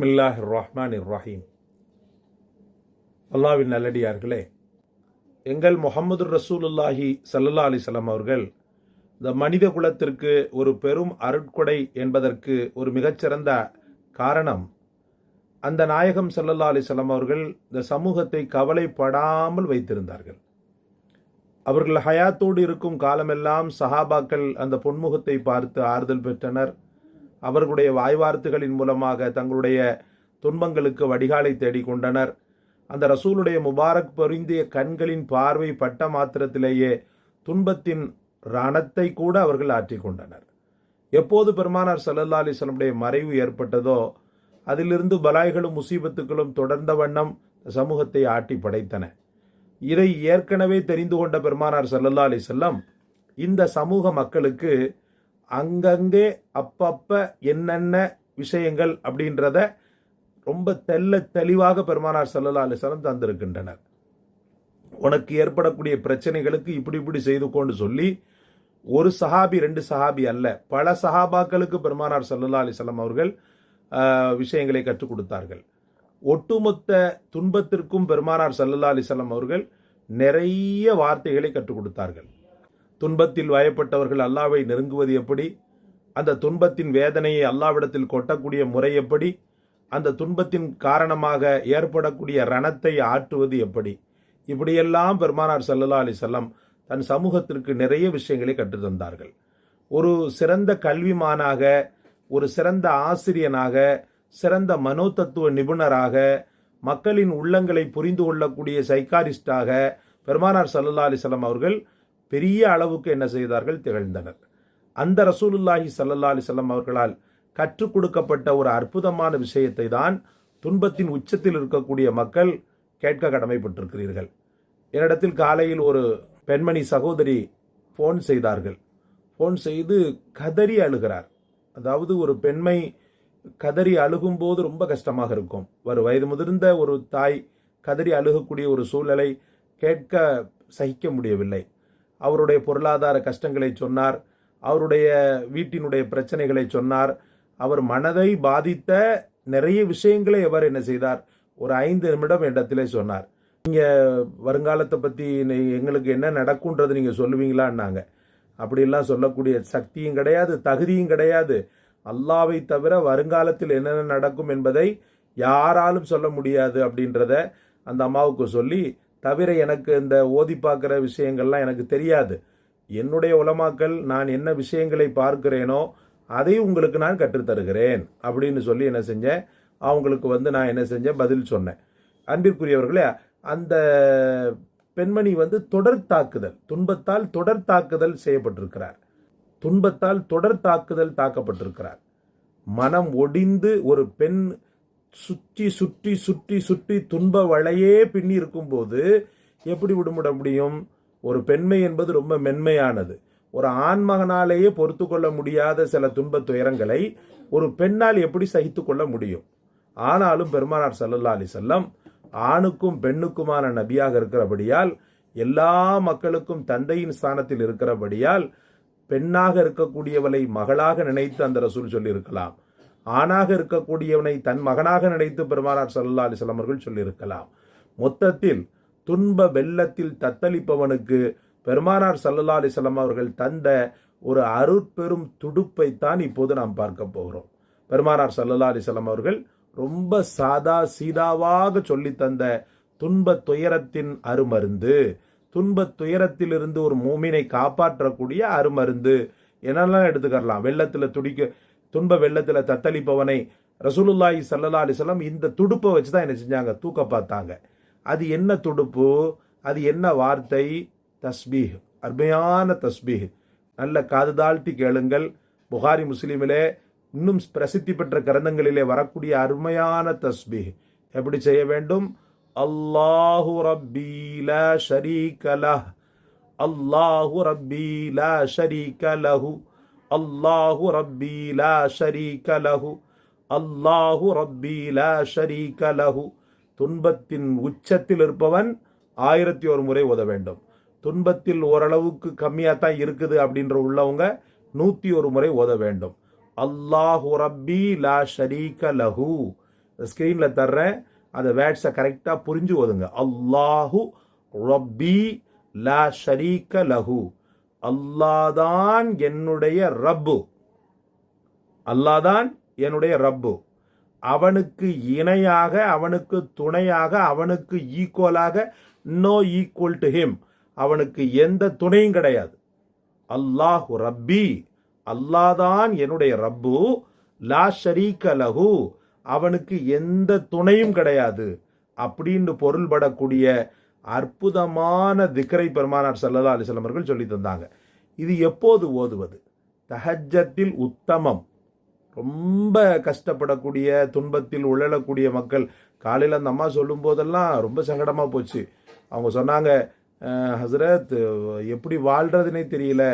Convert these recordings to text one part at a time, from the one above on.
பிஸ்மில்லாஹ் ரஹ்மான் ரஹீம் அல்லாவின் நல்லடியார்களே எங்கள் முகமது ரசூலுல்லாஹி சல்லல்லா அலிசல்லாம் அவர்கள் இந்த மனித குலத்திற்கு ஒரு பெரும் அருட்கொடை என்பதற்கு ஒரு மிகச்சிறந்த காரணம் அந்த நாயகம் சல்லல்லா அலிசல்லாம் அவர்கள் இந்த சமூகத்தை கவலைப்படாமல் வைத்திருந்தார்கள். அவர்கள் ஹயாத்தோடு இருக்கும் காலமெல்லாம் சஹாபாக்கள் அந்த பொன்முகத்தை பார்த்து ஆறுதல் பெற்றனர். அவர்களுடைய வாய்வார்த்துகளின் மூலமாக தங்களுடைய துன்பங்களுக்கு வடிகாலை தேடிக்கொண்டனர். அந்த ரசூலுடைய முபாரக் பொருந்திய கண்களின் பார்வை பட்ட மாத்திரத்திலேயே துன்பத்தின் ரணத்தை கூட அவர்கள் ஆற்றிக்கொண்டனர். எப்போது பெருமானார் சல்லல்லா அலிஸ்லமுடைய மறைவு ஏற்பட்டதோ அதிலிருந்து பலாய்களும் முசீபத்துக்களும் தொடர்ந்த வண்ணம் சமூகத்தை ஆட்டி படைத்தன. இதை ஏற்கனவே தெரிந்து கொண்ட பெருமானார் சல்லல்லா அலிசல்லம் இந்த சமூக மக்களுக்கு அங்கங்கே அப்பப்ப என்னென்ன விஷயங்கள் அப்படின்றத ரொம்ப தெல்ல தெளிவாக பெருமானார் சல்லல்லா அலி தந்திருக்கின்றனர். உனக்கு ஏற்படக்கூடிய பிரச்சனைகளுக்கு இப்படி இப்படி செய்து கொண்டு சொல்லி ஒரு சஹாபி ரெண்டு சஹாபி அல்ல பல சஹாபாக்களுக்கு பெருமானார் சல்லல்லா அலி அவர்கள் விஷயங்களை கற்றுக் கொடுத்தார்கள். ஒட்டுமொத்த துன்பத்திற்கும் பெருமானார் சல்லல்லா அலிசல்லாம் அவர்கள் நிறைய வார்த்தைகளை கற்றுக் கொடுத்தார்கள். துன்பத்தில் வயப்பட்டவர்கள் அல்லாவை நெருங்குவது எப்படி? அந்த துன்பத்தின் வேதனையை அல்லாவிடத்தில் கொட்டக்கூடிய முறை எப்படி? அந்த துன்பத்தின் காரணமாக ஏற்படக்கூடிய ரணத்தை ஆற்றுவது எப்படி? இப்படியெல்லாம் பெருமானார் சல்லல்லா அலி செல்லம் தன் சமூகத்திற்கு நிறைய விஷயங்களை கற்றுத்தந்தார்கள் ஒரு சிறந்த கல்விமானாக ஒரு சிறந்த ஆசிரியனாக சிறந்த மனோதத்துவ நிபுணராக மக்களின் உள்ளங்களை புரிந்து கொள்ளக்கூடிய சைக்காரிஸ்டாக பெருமானார் சல்லா அலிசல்லாம் அவர்கள் பெரிய அளவுக்கு என்ன செய்தார்கள்? திகழ்ந்தனர். அந்த ரசூலுல்லாஹி சல்லா அலிசல்லாம் அவர்களால் கற்றுக் கொடுக்கப்பட்ட ஒரு அற்புதமான விஷயத்தை தான் துன்பத்தின் உச்சத்தில் இருக்கக்கூடிய மக்கள் கேட்க கடமைப்பட்டிருக்கிறீர்கள். என்னிடத்தில் காலையில் ஒரு பெண்மணி சகோதரி ஃபோன் செய்தார்கள். ஃபோன் செய்து கதறி அழுகிறார். அதாவது ஒரு பெண்மை கதறி அழுகும்போது ரொம்ப கஷ்டமாக இருக்கும். ஒரு வயது முதிர்ந்த ஒரு தாய் கதறி அழுகக்கூடிய ஒரு சூழ்நிலை கேட்க சகிக்க முடியவில்லை. அவருடைய பொருளாதார கஷ்டங்களை சொன்னார். அவருடைய வீட்டினுடைய பிரச்சனைகளை சொன்னார். அவர் மனதை பாதித்த நிறைய விஷயங்களை அவர் என்ன செய்தார். ஒரு ஐந்து நிமிடம் இடத்திலே சொன்னார். நீங்கள் வருங்காலத்தை பற்றி எங்களுக்கு என்ன நடக்கும்ன்றது நீங்கள் சொல்லுவீங்களான்னாங்க. அப்படிலாம் சொல்லக்கூடிய சக்தியும் கிடையாது தகுதியும் கிடையாது. அல்லாவை தவிர வருங்காலத்தில் என்னென்ன நடக்கும் என்பதை யாராலும் சொல்ல முடியாது அப்படின்றத அந்த அம்மாவுக்கு சொல்லி தவிர எனக்கு இந்த ஓதி பார்க்குற விஷயங்கள்லாம் எனக்கு தெரியாது. என்னுடைய உலமாக்கள் நான் என்ன விஷயங்களை பார்க்கிறேனோ அதை உங்களுக்கு நான் கற்றுத்தருகிறேன் அப்படின்னு சொல்லி என்ன செஞ்சேன். அவங்களுக்கு வந்து நான் என்ன செஞ்சேன்? பதில் சொன்னேன். அன்பிற்குரியவர்களே அந்த பெண்மணி வந்து தொடர் தாக்குதல் துன்பத்தால் தொடர் தாக்குதல் செய்யப்பட்டிருக்கிறார். துன்பத்தால் தொடர் தாக்குதல் தாக்கப்பட்டிருக்கிறார். மனம் ஒடிந்து ஒரு பெண் சுற்றி சுற்றி சுற்றி சுற்றி துன்ப வளையே பின்னி இருக்கும்போது எப்படி விடுமுட முடியும்? ஒரு பெண்மை என்பது ரொம்ப மென்மையானது. ஒரு ஆண்மகனாலேயே பொறுத்து கொள்ள முடியாத சில துன்ப துயரங்களை ஒரு பெண்ணால் எப்படி சகித்து கொள்ள முடியும்? ஆனாலும் பெருமானார் சல்லல்லா அலி செல்லம் ஆணுக்கும் பெண்ணுக்குமான நபியாக இருக்கிறபடியால் எல்லா மக்களுக்கும் தந்தையின் ஸ்தானத்தில் இருக்கிறபடியால் பெண்ணாக இருக்கக்கூடியவளை மகளாக நினைத்து அந்த ரசூல் சொல்லியிருக்கலாம். ஆணாக இருக்கக்கூடியவனை தன் மகனாக நினைத்து பெருமானார் சல்லா அலிஸ்லாம் அவர்கள் சொல்லியிருக்கலாம். மொத்தத்தில் துன்ப வெள்ளத்தில் தத்தளிப்பவனுக்கு பெருமானார் சல்லல்லா அலிஸ்லாம் அவர்கள் தந்த ஒரு அருட்பெரும் துடுப்பை தான் இப்போது நாம் பார்க்க போகிறோம். பெருமானார் சல்லல்லா அலிஸ்லாம் அவர்கள் ரொம்ப சாதா சீதாவாக சொல்லி தந்த துன்ப துயரத்தின் அருமருந்து துன்ப துயரத்திலிருந்து ஒரு மூமினை காப்பாற்றக்கூடிய அருமருந்து என்னெல்லாம் எடுத்துக்கலாம் வெள்ளத்தில் துடிக்க துன்ப வெள்ளத்தில் தத்தளிப்பவனை ரசூலுல்லாஹி சல்லா அலிஸ்லாம் இந்த துடுப்பை வச்சு தான் என்ன செஞ்சாங்க? தூக்க பார்த்தாங்க. அது என்ன துடுப்பு? அது என்ன வார்த்தை? தஸ்பீஹ். அருமையான தஸ்பீஹ். நல்ல காது தாழ்த்தி கேளுங்கள். புகாரி முஸ்லீமிலே இன்னும் பிரசித்தி பெற்ற கிரந்தங்களிலே வரக்கூடிய அருமையான தஸ்பீஹ். எப்படி செய்ய வேண்டும்? அல்லாஹு ரப்பி லா ஷரீக லஹ். அல்லாஹு ரப்பி லா ஷரீக லஹு. அல்லாஹு ரப்பி லா ஷரீக லஹு. அல்லாஹு ரப்பி லா ஷரீக லஹு. துன்பத்தின் உச்சத்தில் இருப்பவன் ஆயிரத்தி ஒரு முறை உத வேண்டும். துன்பத்தில் ஓரளவுக்கு கம்மியாக தான் இருக்குது அப்படின்ற உள்ளவங்க நூற்றி ஒரு முறை ஓத வேண்டும். அல்லாஹு ரப்பி லா ஷரீக லஹு. ஸ்க்ரீனில் தர்றேன். அந்த வேர்ட்ஸை கரெக்டாக புரிஞ்சு ஓதுங்க. அல்லாஹு ரப்பி லா ஷரீக லஹு. அல்லாதான் என்னுடைய ரப்பு. அல்லாதான் என்னுடைய ரப்பு. அவனுக்கு இணையாக அவனுக்கு துணையாக அவனுக்கு ஈக்குவலாக நோ ஈக்குவல் டு ஹிம் அவனுக்கு எந்த துணையும் கிடையாது. அல்லாஹு ரப்பி. அல்லாதான் என்னுடைய ரப்பு. லா ஷரீக லஹு. அவனுக்கு எந்த துணையும் கிடையாது. அப்படின்னு பொருள்படக்கூடிய அற்புதமான திக்கரை பெருமானார் சல்லல்லா அலிஸ்லாம் அவர்கள் சொல்லி தந்தாங்க. இது எப்போது ஓதுவது? தஹஜத்தில் உத்தமம். ரொம்ப கஷ்டப்படக்கூடிய துன்பத்தில் உழலக்கூடிய மக்கள் காலையில் அந்த அம்மா சொல்லும் போதெல்லாம் ரொம்ப சங்கடமாக போச்சு. அவங்க சொன்னாங்க ஹசரத் ஹஸ்ரத் எப்படி வாழ்கிறதுனே தெரியல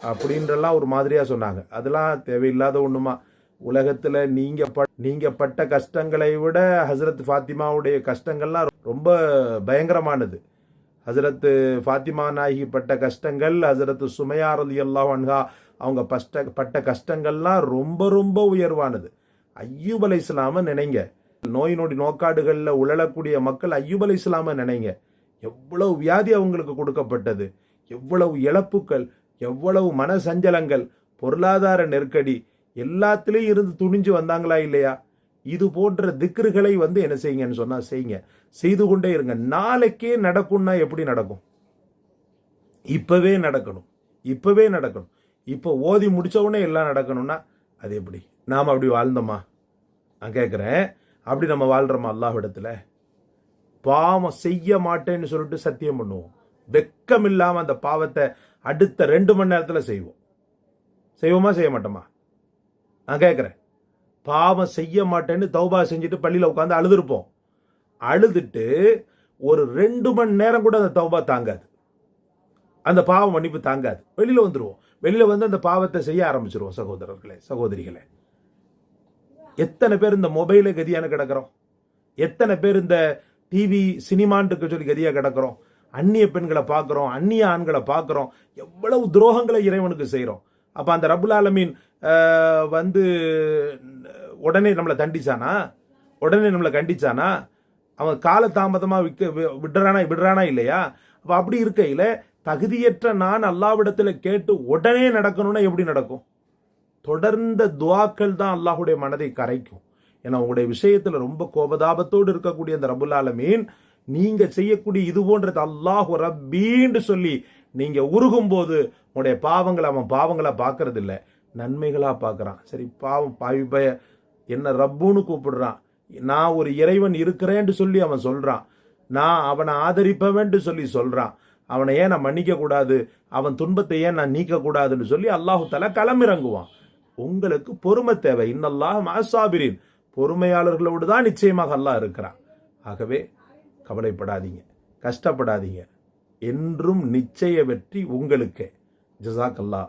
அப்படின்றலாம் ஒரு மாதிரியாக சொன்னாங்க. அதெல்லாம் தேவையில்லாத ஒன்றுமா உலகத்தில் நீங்கள் ப நீங்கள் பட்ட கஷ்டங்களை விட ஹஸ்ரத் ஃபாத்திமாவுடைய கஷ்டங்கள்லாம் ரொம்ப பயங்கரமானது. ஹசரத்து ஃபாத்திமா நாயகி பட்ட கஷ்டங்கள் ஹசரத்து சுமையா ரலியல்லாஹு அன்ஹா அவங்க பஷ்ட பட்ட கஷ்டங்கள்லாம் ரொம்ப ரொம்ப உயர்வானது. ஐயூப் அலை இஸ்லாம நினைங்க. நோய் நொடி நோக்காடுகளில் உழலக்கூடிய மக்கள் ஐயூப் அலை இஸ்லாம நினைங்க. எவ்வளவு வியாதி அவங்களுக்கு கொடுக்கப்பட்டது. எவ்வளவு இழப்புக்கள் எவ்வளவு மன சஞ்சலங்கள் பொருளாதார நெருக்கடி எல்லாத்துலேயும் இருந்து துணிஞ்சு வந்தாங்களா இல்லையா? இது போன்ற திக்ருகளை வந்து என்ன செய்யுங்கன்னு சொன்னா செய்யுங்க. செய்து கொண்டே இருங்க. நாளைக்கே நடக்கும்னா எப்படி நடக்கும்? இப்பவே நடக்கணும். இப்பவே நடக்கணும். இப்போ ஓதி முடிச்ச எல்லாம் நடக்கணும்னா அது எப்படி? நாம் அப்படி வாழ்ந்தோமா? நான் கேட்குறேன் அப்படி நம்ம வாழ்கிறோமா அல்லாஹிடத்தில் பாவம் செய்ய மாட்டேன்னு சொல்லிட்டு சத்தியம் பண்ணுவோம். வெக்கம் இல்லாமல் அந்த பாவத்தை அடுத்த ரெண்டு மணி நேரத்தில் செய்வோம். செய்வோமா செய்ய மாட்டோமா? நான் கேட்குறேன் பாவம் செய்ய மாட்டேன்னு தௌபா செஞ்சுட்டு பள்ளியில் உட்காந்து அழுதுருப்போம். அழுதுட்டு ஒரு ரெண்டு மணி நேரம் கூட அந்த தௌபா தாங்காது. அந்த பாவம் மன்னிப்பு தாங்காது. வெளியில் வந்துடுவோம் வெளியில் வந்து அந்த பாவத்தை செய்ய ஆரம்பிச்சிருவோம் சகோதரர்களே சகோதரிகளே. எத்தனை பேர் இந்த மொபைலை கதியான கிடக்கிறோம்? எத்தனை பேர் இந்த டிவி சினிமான்ட்டு சொல்லி கதியாக கிடக்கிறோம்? அந்நிய பெண்களை பார்க்குறோம் அந்நிய ஆண்களை பார்க்குறோம் எவ்வளவு துரோகங்களை இறைவனுக்கு செய்கிறோம் அப்போ அந்த ரபுல் ஆலமீன் வந்து உடனே நம்மளை தண்டிச்சானா? உடனே நம்மளை கண்டிச்சானா? அவன் காலதாமதமாக விக்க வி- விடுறானா விடுறானா இல்லையா? அப்போ அப்படி இருக்கையில் தகுதியற்ற நான் அல்லாவிடத்தில் கேட்டு உடனே நடக்கணும்னா எப்படி நடக்கும்? தொடர்ந்த துவாக்கள் தான் அல்லாஹுடைய மனதை கரைக்கும். ஏன்னா உங்களுடைய விஷயத்தில் ரொம்ப கோபதாபத்தோடு இருக்கக்கூடிய அந்த ரபுல் ஆலமீன் நீங்கள் செய்யக்கூடிய இது போன்றது அல்லாஹு ரப்பீன்னு சொல்லி நீங்கள் உருகும் போது உங்களுடைய பாவங்களை அவன் பாவங்களை பார்க்கறதில்ல. நன்மைகளாக பார்க்குறான் சரி பாவம் பாவி பய என்ன ரப்புன்னு கூப்பிடுறான். நான் ஒரு இறைவன் இருக்கிறேன்ட்டு சொல்லி அவன் சொல்கிறான் நான் அவனை ஆதரிப்பவன்ட்டு சொல்லி சொல்கிறான் அவனை ஏன் நான் மன்னிக்கக்கூடாது அவன் துன்பத்தை ஏன் நான் நீக்கக்கூடாதுன்னு சொல்லி அல்லாஹு தலா களமிறங்குவான். உங்களுக்கு பொறுமை தேவை. இன்னல்லாஹ் மாசாபிரின் பொறுமையாளர்களோடு தான் நிச்சயமாக அல்லாஹ் இருக்கிறான். ஆகவே கவலைப்படாதீங்க. கஷ்டப்படாதீங்க. என்றும் நிச்சய வெற்றி உங்களுக்கே. ஜசாக் அல்லாஹ்